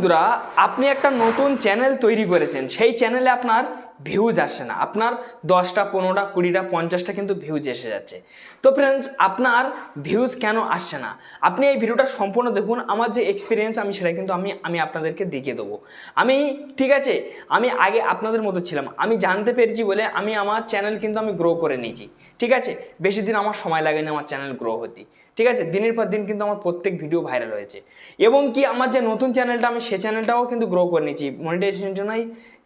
বন্ধুরা আপনি একটা নতুন চ্যানেল তৈরি করেছেন। সেই চ্যানেলে আপনার ভিউজ আসছে না। আপনার দশটা, পনেরোটা, কুড়িটা, পঞ্চাশটা কিন্তু ভিউজ এসে যাচ্ছে। তো ফ্রেন্ডস আপনার ভিউজ কেন আসছে না? আপনি এই ভিডিওটা সম্পূর্ণ দেখুন। আমার যে এক্সপিরিয়েন্স আমি সেটা কিন্তু আমি আমি আপনাদেরকে দেখিয়ে দেবো। আমি, ঠিক আছে? আমি আগে আপনাদের মতো ছিলাম। আমি জানতে পেরেছি বলে আমি আমার চ্যানেল কিন্তু আমি গ্রো করে নিয়েছি। ঠিক আছে? বেশি দিন আমার সময় লাগেনি আমার চ্যানেল গ্রো হতে। ঠিক আছে? দিনের পর দিন কিন্তু আমার প্রত্যেক ভিডিও ভাইরাল হয়েছে। এবং কি আমার যে নতুন চ্যানেলটা আমি, সে চ্যানেলটাও কিন্তু গ্রো করে নিয়েছি। মনিটাইজেশনের জন্যই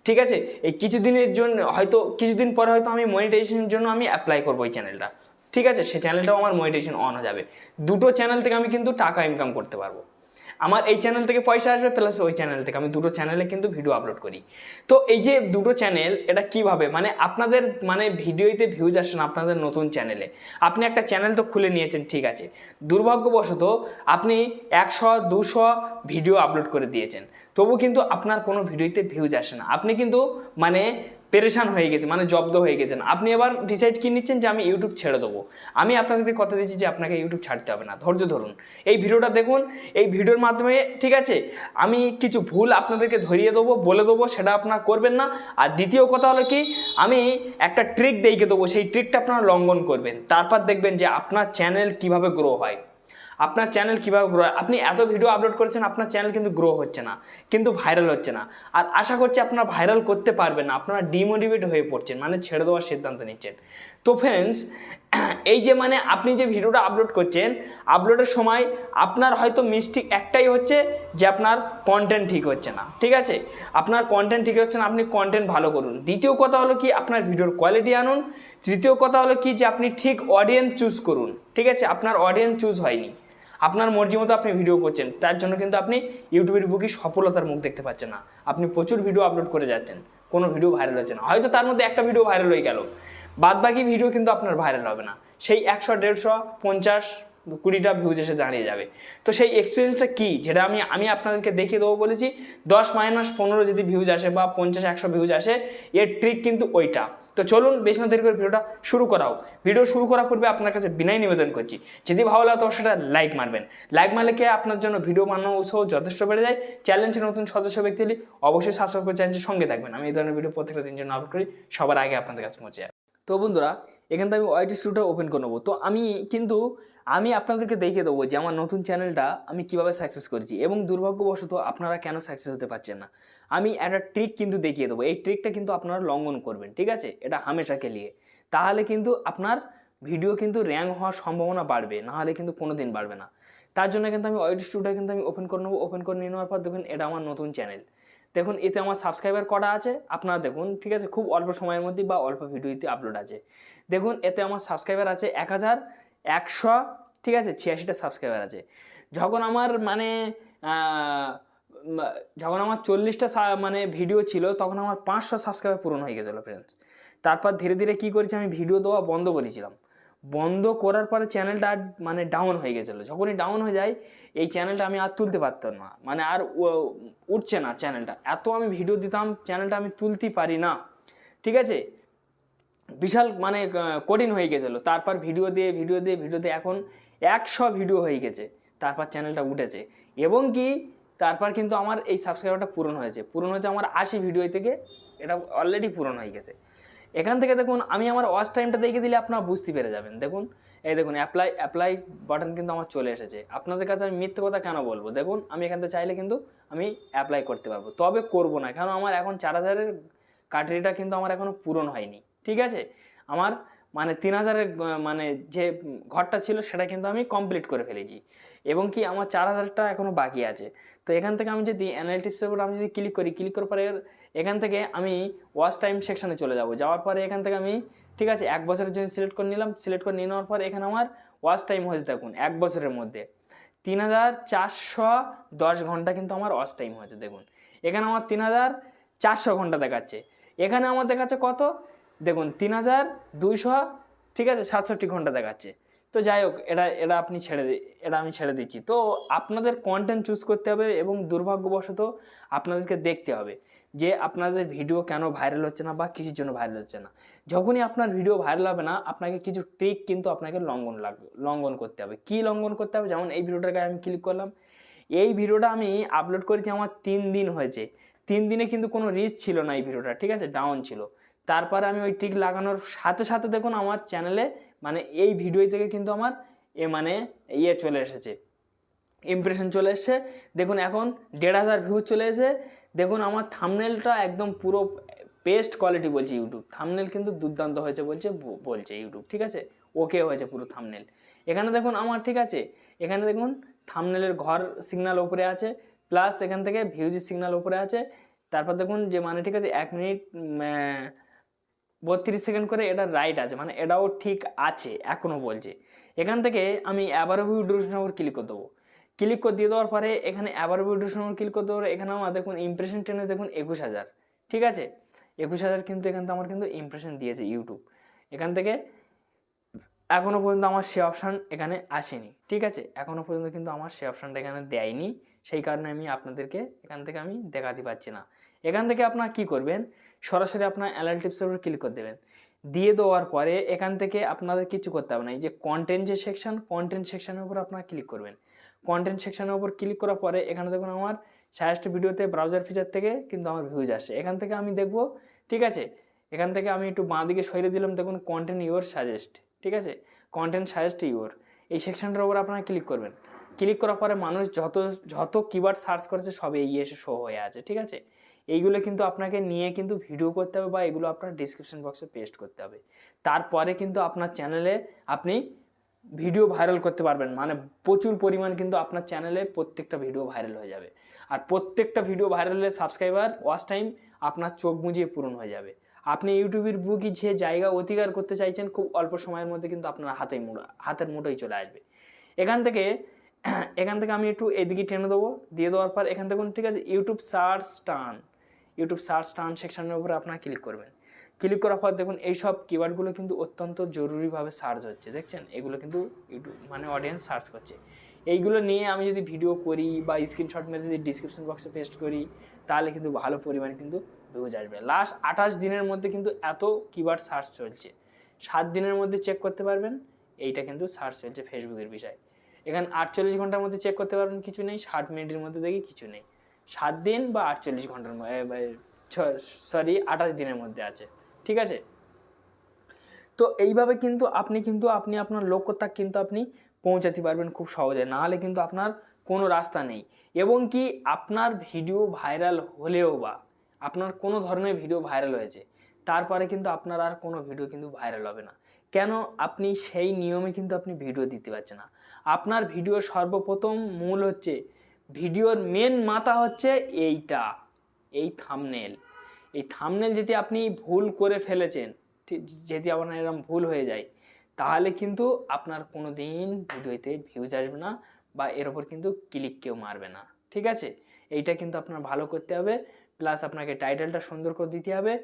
ঠিক আছে? এই কিছুদিনের জন্য হয়তো, কিছুদিন পরে হয়তো আমি মনিটাইজেশনের জন্য আমি অ্যাপ্লাই করব এই চ্যানেলটা ঠিক আছে? সে চ্যানেলটাও আমার মনিটাইজেশন অন হয়ে যাবে। দুটো চ্যানেল থেকে আমি কিন্তু টাকা ইনকাম করতে পারব। আমার এই চ্যানেল থেকে পয়সা আসবে প্লাস ওই চ্যানেল থেকে আমি দুটো চ্যানেলে কিন্তু ভিডিও আপলোড করি। তো এই যে দুটো চ্যানেল এটা কীভাবে? মানে আপনাদের মানে ভিডিওতে ভিউজ আসে না আপনাদের নতুন চ্যানেলে আপনি একটা চ্যানেল তো খুলে নিয়েছেন, ঠিক আছে। দুর্ভাগ্যবশত আপনি একশো, দুশো ভিডিও আপলোড করে দিয়েছেন। তবু কিন্তু আপনার কোনো ভিডিওতে ভিউজ আসে না। আপনি কিন্তু মানে পেরেশান হয়ে গেছে মানে জব্দ হয়ে গেছেন আপনি এবার ডিসাইড কি নিচ্ছেন যে আমি ইউটিউব ছেড়ে দেবো। আমি আপনাদেরকে কথা দিচ্ছি যে আপনাকে ইউটিউব ছাড়তে হবে না, ধৈর্য ধরুন। এই ভিডিওটা দেখুন, এই ভিডিওর মাধ্যমে, ঠিক আছে, আমি কিছু ভুল আপনাদেরকে ধরিয়ে দেবো, বলে দেবো, সেটা আপনারা করবেন না। আর দ্বিতীয় কথা হলো কি, আমি একটা ট্রিক দেইকে দেবো, সেই ট্রিকটা আপনারা লঙ্ঘন করবেন। তারপর দেখবেন যে আপনার চ্যানেল কীভাবে গ্রো হয়। আপনার চ্যানেল কীভাবে গ্রো আপনি এত ভিডিও আপলোড করেছেন, আপনার চ্যানেল কিন্তু গ্রো হচ্ছে না, কিন্তু ভাইরাল হচ্ছে না। আর আশা করছি আপনারা ভাইরাল করতে পারবেন না, আপনারা ডিমোটিভেট হয়ে পড়ছেন মানে ছেড়ে দেওয়ার সিদ্ধান্ত নিচ্ছেন। তো ফ্রেন্ডস এই যে মানে আপনি যে ভিডিওটা আপলোড করছেন আপলোডের সময় আপনার হয়তো মিস্টেক একটাই হচ্ছে যে আপনার কন্টেন্ট ঠিক হচ্ছে না, ঠিক আছে? আপনার কন্টেন্ট ঠিক হচ্ছে না, আপনি কন্টেন্ট ভালো করুন। দ্বিতীয় কথা হলো কি, আপনার ভিডিওর কোয়ালিটি আনুন। তৃতীয় কথা হলো কি, যে আপনি ঠিক অডিয়েন্স চুজ করুন, ঠিক আছে? আপনার অডিয়েন্স চুজ হয়নি। আপনার মর্জি মতো আপনি ভিডিও করছেন, তার জন্য কিন্তু আপনি ইউটিউবের বুকে সফলতার মুখ দেখতে পাচ্ছেন না। আপনি প্রচুর ভিডিও আপলোড করে যাচ্ছেন, কোনো ভিডিও ভাইরাল হচ্ছে না। হয়তো তার মধ্যে একটা ভিডিও ভাইরাল হয়ে গেল বাদ বাকি ভিডিও কিন্তু আপনার ভাইরাল হবে না। সেই একশো, দেড়শো, পঞ্চাশ, কুড়িটা ভিউজ এসে দাঁড়িয়ে যাবে। তো সেই এক্সপিরিয়েন্সটা কী? যেটা আমি আমি আপনাদেরকে দেখিয়ে দেবো বলেছি, দশ মাইনাস পনেরো যদি ভিউজ আসে বা পঞ্চাশ, একশো ভিউজ আসে, এর ট্রিক কিন্তু ওইটা। তো চলুন বেশি না দেরি করে ভিডিওটা শুরু করাও। ভিডিও শুরু করার পূর্বে আপনার কাছে বিনয় নিবেদন করছি। যদি ভালো লাগে তো সেটা লাইক মারবেন। লাইক মারলে কি আপনার জন্য ভিডিও বানানো উৎসাহ যথেষ্ট বেড়ে যায়? চ্যালেঞ্জের নতুন সদস্য ব্যক্তি হলে অবশ্যই সাবস্ক্রাইব করে চ্যানেলের সঙ্গে থাকবেন। আমি এই ধরনের ভিডিও প্রত্যেকটা দিন জন্য আপলোড করি। সবার আগে আপনাদের কাছে পৌঁছে যাবে। তো বন্ধুরা, এখান থেকে আমি ওয়াইটি স্টুডিওটা ওপেন করে নেব। তো আমি কিন্তু আমি আপনাদেরকে দেখিয়ে দেবো যে আমার নতুন চ্যানেলটা আমি কীভাবে সাকসেস করেছি এবং দুর্ভাগ্যবশত আপনারা কেন সাকসেস হতে পারছেন না। আমি একটা ট্রিক কিন্তু দেখিয়ে দেবো। এই ট্রিকটা কিন্তু আপনারা লঙ্ঘন করবেন, ঠিক আছে? এটা হামেশাকে নিয়ে। তাহলে কিন্তু আপনার ভিডিও কিন্তু র্যাঙ্ক হওয়ার সম্ভাবনা বাড়বে নাহলে কিন্তু কোনো দিন বাড়বে না। তার জন্য কিন্তু আমি ওয়াইটি স্টুডিও কিন্তু আমি ওপেন করে নেব। ওপেন করে নিয়ে নেওয়ার পর দেখুন, এটা আমার নতুন চ্যানেল দেখুন, এতে আমার সাবস্ক্রাইবার কটা আছে? আপনারা দেখুন, ঠিক আছে? খুব অল্প সময়ের মধ্যে বা অল্প ভিডিওতে আপলোড আছে। দেখুন, এতে আমার সাবস্ক্রাইবার আছে এক হাজার একশো, ঠিক আছে? ছিয়াশিটা সাবস্ক্রাইবার আছে। যখন আমার মানে যখন আমার চল্লিশটা মানে ভিডিও ছিল, তখন আমার পাঁচশো সাবস্ক্রাইবার পূরণ হয়ে গেছিল ফ্রেন্ডস তারপর ধীরে ধীরে কী করেছি, আমি ভিডিও দেওয়া বন্ধ করেছিলাম। বন্ধ করার পরে চ্যানেলটা মানে ডাউন হয়ে গেছিল। যখনই ডাউন হয়ে যায়, এই চ্যানেলটা আমি আর তুলতে পারতাম না। মানে আর উঠছে না চ্যানেলটা এত আমি ভিডিও দিতাম চ্যানেলটা আমি তুলতে পারি না। ঠিক আছে? বিশাল মানে কঠিন হয়ে গেছিল। তারপর ভিডিও দিয়ে ভিডিও দিয়ে ভিডিও দিয়ে এখন একশো ভিডিও হয়ে গেছে। তারপর চ্যানেলটা উঠেছে। এবং কি, তারপর কিন্তু আমার এই সাবস্ক্রাইবারটা পূরণ হয়েছে। পূরণ হয়েছে আমার আশি ভিডিও থেকে। এটা অলরেডি পূরণ হয়ে গেছে। এখান থেকে দেখুন, আমি আমার ওয়াচ টাইমটা দেখে দিলে আপনারা বুঝতে পেরে যাবেন। দেখুন, এই দেখুন অ্যাপ্লাই অ্যাপ্লাই বাটন কিন্তু আমার চলে এসেছে। আপনাদের কাছে আমি মিথ্যে কথা কেন বলব? দেখুন, আমি এখান থেকে চাইলে কিন্তু আমি অ্যাপ্লাই করতে পারব। তবে করব না কারণ আমার এখন চার হাজারের কাটারিটা কিন্তু আমার এখনও পূরণ হয়নি। ঠিক আছে? আমার মানে তিন হাজারের মানে যে ঘরটা ছিল সেটা কিন্তু আমি কমপ্লিট করে ফেলেছি। এবং কি আমার চার হাজারটা এখনও বাকি আছে। তো এখান থেকে আমি যদি অ্যানালিটিক্সের উপর আমি যদি ক্লিক করি ক্লিক করার পরে এখান থেকে আমি ওয়াচ টাইম সেকশনে চলে যাব। যাওয়ার পরে এখান থেকে আমি, ঠিক আছে, এক বছরের জন্য সিলেক্ট করে নিলাম। সিলেক্ট করে নিয়ে নেওয়ার পর এখানে আমার ওয়াচ টাইম হয়েছে দেখুন, এক বছরের মধ্যে। তিন হাজার চারশো দশ ঘণ্টা কিন্তু আমার ওয়াচ টাইম হয়েছে দেখুন। এখানে আমার তিন হাজার চারশো ঘণ্টা দেখাচ্ছে। এখানে আমার দেখাচ্ছে কত? দেখুন, তিন হাজার দুইশো, ঠিক আছে, সাতষট্টি ঘণ্টা দেখাচ্ছে। তো যাই হোক, এটা এটা আপনি ছেড়ে এটা আমি ছেড়ে দিচ্ছি। তো আপনাদের কন্টেন্ট চুজ করতে হবে এবং দুর্ভাগ্যবশত আপনাদেরকে দেখতে হবে যে আপনাদের ভিডিও কেন ভাইরাল হচ্ছে না বা কিসের জন্য ভাইরাল হচ্ছে না। যখনই আপনার ভিডিও ভাইরাল হবে না, আপনাকে কিছু ট্রিক কিন্তু আপনাকে লঙ্ঘন লাগবে লঙ্ঘন করতে হবে। কী লঙ্ঘন করতে হবে? যেমন এই ভিডিওটার গায়ে আমি ক্লিক করলাম। এই ভিডিওটা আমি আপলোড করেছি আমার তিন দিন হয়েছে। তিন দিনে কিন্তু কোনো রিচ ছিল না এই ভিডিওটা ঠিক আছে? ডাউন ছিল। তারপরে আমি ওই টিক লাগানোর সাথে সাথে দেখুন আমার চ্যানেলে মানে এই ভিডিও থেকে কিন্তু আমার এ মানে ইয়ে চলে এসেছে ইমপ্রেশন চলে এসছে। দেখুন এখন দেড় হাজার ভিউ চলে এসে দেখুন আমার থামনেলটা একদম পুরো বেস্ট কোয়ালিটি বলছে ইউটিউব থামনেল কিন্তু দুর্দান্ত হয়েছে বলছে বলছে ইউটিউব ঠিক আছে? ওকে হয়েছে পুরো থামনেল এখানে দেখুন আমার, ঠিক আছে? এখানে দেখুন থামনেলের ঘর সিগনাল ওপরে আছে প্লাস এখান থেকে ভিউজের সিগনাল ওপরে আছে। তারপর দেখুন যে মানে ঠিক আছে? এক মিনিট বত্রিশ সেকেন্ড করে এটা রাইট আছে মানে এটাও ঠিক আছে, এখনও বলছে। এখান থেকে আমি অ্যাবার ভিউ ডিউরেশন ওপর ক্লিক করে দেবো। ক্লিক করে দিয়ে দেওয়ার পরে এখানে অ্যাবার ভিউ ডিউরেশন ওপর ক্লিক করে দেওয়ার এখানে আমার দেখুন ইমপ্রেশন টেনে দেখুন একুশ হাজার, ঠিক আছে? একুশ হাজার কিন্তু এখান থেকে আমার কিন্তু ইমপ্রেশন দিয়েছে ইউটিউব এখান থেকে এখনও পর্যন্ত আমার সে অপশান এখানে আসেনি, ঠিক আছে? এখনও পর্যন্ত কিন্তু আমার সে অপশানটা এখানে দেয়নি, সেই কারণে আমি আপনাদেরকে এখান থেকে আমি দেখাতে পারছি না। এখান থেকে আপনার কি করবেন? সরাসরি আপনার অ্যালাল টিপসের উপর ক্লিক করে দেবেন। দিয়ে দেওয়ার পরে এখান থেকে আপনাদের কিছু করতে হবে না। এই যে কন্টেন্ট যে সেকশন কন্টেন্ট সেকশনের উপর আপনারা ক্লিক করবেন। কন্টেন্ট সেকশনের উপর ক্লিক করার পরে এখানে দেখুন আমার সাজেস্ট ভিডিওতে ব্রাউজার ফিচার থেকে কিন্তু আমার ভিউজ আসে। এখান থেকে আমি দেখব, ঠিক আছে? এখান থেকে আমি একটু বাঁ দিকে সরিয়ে দিলাম, দেখুন কন্টেন্ট ইউর সাজেস্ট ঠিক আছে? কন্টেন্ট সাজেস্ট ইউর এই সেকশনটার উপর আপনারা ক্লিক করবেন। ক্লিক করার পরে মানুষ যত যত কিওয়ার্ড সার্চ করেছে সবে এই এসে শো হয়ে আছে, ঠিক আছে? এইগুলো কিন্তু আপনাকে নিয়ে কিন্তু ভিডিও করতে হবে বা এগুলো আপনার ডিসক্রিপশন বক্সে পেস্ট করতে হবে। তারপরে কিন্তু আপনার চ্যানেলে আপনি ভিডিও ভাইরাল করতে পারবেন। মানে প্রচুর পরিমাণ কিন্তু আপনার চ্যানেলে প্রত্যেকটা ভিডিও ভাইরাল হয়ে যাবে। আর প্রত্যেকটা ভিডিও ভাইরাল হলে সাবস্ক্রাইবার ওয়াচ টাইম আপনার চোখ বুঝিয়ে পূরণ হয়ে যাবে। আপনি ইউটিউবের বুকি যে জায়গা অধিকার করতে চাইছেন, খুব অল্প সময়ের মধ্যে কিন্তু আপনার হাতে মুড়া, হাতের মুঠোই চলে আসবে। এখান থেকে এখান থেকে আমি একটু এদিকে টেনে দেবো। দিয়ে দেওয়ার পর এখান থেকে ঠিক আছে ইউটিউব সার্চ টান ইউটিউব সার্চ টান সেকশনের উপরে আপনারা ক্লিক করবেন। ক্লিক করার পর দেখুন এই সব কিওয়ার্ডগুলো কিন্তু অত্যন্ত জরুরিভাবে সার্চ হচ্ছে, দেখছেন? এগুলো কিন্তু ইউটিউব মানে অডিয়েন্স সার্চ করছে। এইগুলো নিয়ে আমি যদি ভিডিও করি বা স্ক্রিনশট মেরে যদি ডিসক্রিপশন বক্সে পেস্ট করি, তাহলে কিন্তু ভালো পরিমাণে কিন্তু ভিউজ আসবে। লাস্ট আঠাশ দিনের মধ্যে কিন্তু এত কিওয়ার্ড সার্চ চলছে। সাত দিনের মধ্যে চেক করতে পারবেন, এইটা কিন্তু সার্চ চলছে ফেসবুকের বিষয়। এখানে আটচল্লিশ ঘণ্টার মধ্যে চেক করতে পারবেন, কিছু নেই। ষাট মিনিটের মধ্যে দেখি, কিছু নেই। সাত দিন বা আটচল্লিশ ঘণ্টার সরি আঠাশ দিনের মধ্যে আছে, ঠিক আছে? তো এইভাবে কিন্তু আপনি কিন্তু আপনি আপনার লক্ষ্যটা কিন্তু আপনি পৌঁছাতে পারবেন খুব সহজে, না হলে কিন্তু আপনার কোনো রাস্তা নেই। এবং কি আপনার ভিডিও ভাইরাল হলেও বা আপনার কোনো ধরনের ভিডিও ভাইরাল হয়েছে, তারপরে কিন্তু আপনার আর কোনো ভিডিও কিন্তু ভাইরাল হবে না। কেন? আপনি সেই নিয়মে কিন্তু আপনি ভিডিও দিতে পারছেন না। আপনার ভিডিও সর্বপ্রথম মূল হচ্ছে ভিডিওর মেন মাথা হচ্ছে এইটা, এই থামনেল এই থামনেল যদি আপনি ভুল করে ফেলেছেন যদি আপনার এরকম ভুল হয়ে যায়, তাহলে কিন্তু আপনার কোনো দিন ভিডিওতে ভিউজ আসবে না বা এর ওপর কিন্তু ক্লিক কেউ মারবে না, ঠিক আছে? এইটা কিন্তু আপনার ভালো করতে হবে প্লাস আপনাকে টাইটেলটা সুন্দর করে দিতে হবে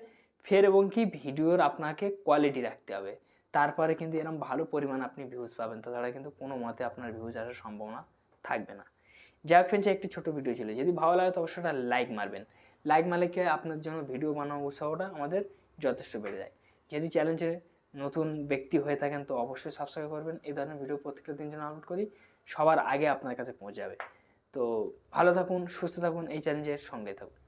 ফের এবং কি ভিডিওর আপনাকে কোয়ালিটি রাখতে হবে। তারপরে কিন্তু এরকম ভালো পরিমাণ আপনি ভিউজ পাবেন, তাছাড়া কিন্তু কোনো মতে আপনার ভিউজ আসার সম্ভাবনা থাকবে না। যাক ফ্রেন্ডস একটি ছোট ভিডিও ছিল যদি ভালো লাগে, তো অবশ্যই একটা লাইক মারবেন। লাইক মারলে কি? আপনার জন্য ভিডিও বানানোর উৎসাহটা আমাদের যথেষ্ট বেড়ে যায়। যদি চ্যালেঞ্জে নতুন ব্যক্তি হয়ে থাকেন, তো অবশ্যই সাবস্ক্রাইব করবেন। এই ধরনের ভিডিও প্রত্যেকটা দিন যেন আপলোড করি, সবার আগে আপনার কাছে পৌঁছাবে। তো ভালো থাকুন, সুস্থ থাকুন, এই চ্যালেঞ্জের সঙ্গে থাকুন।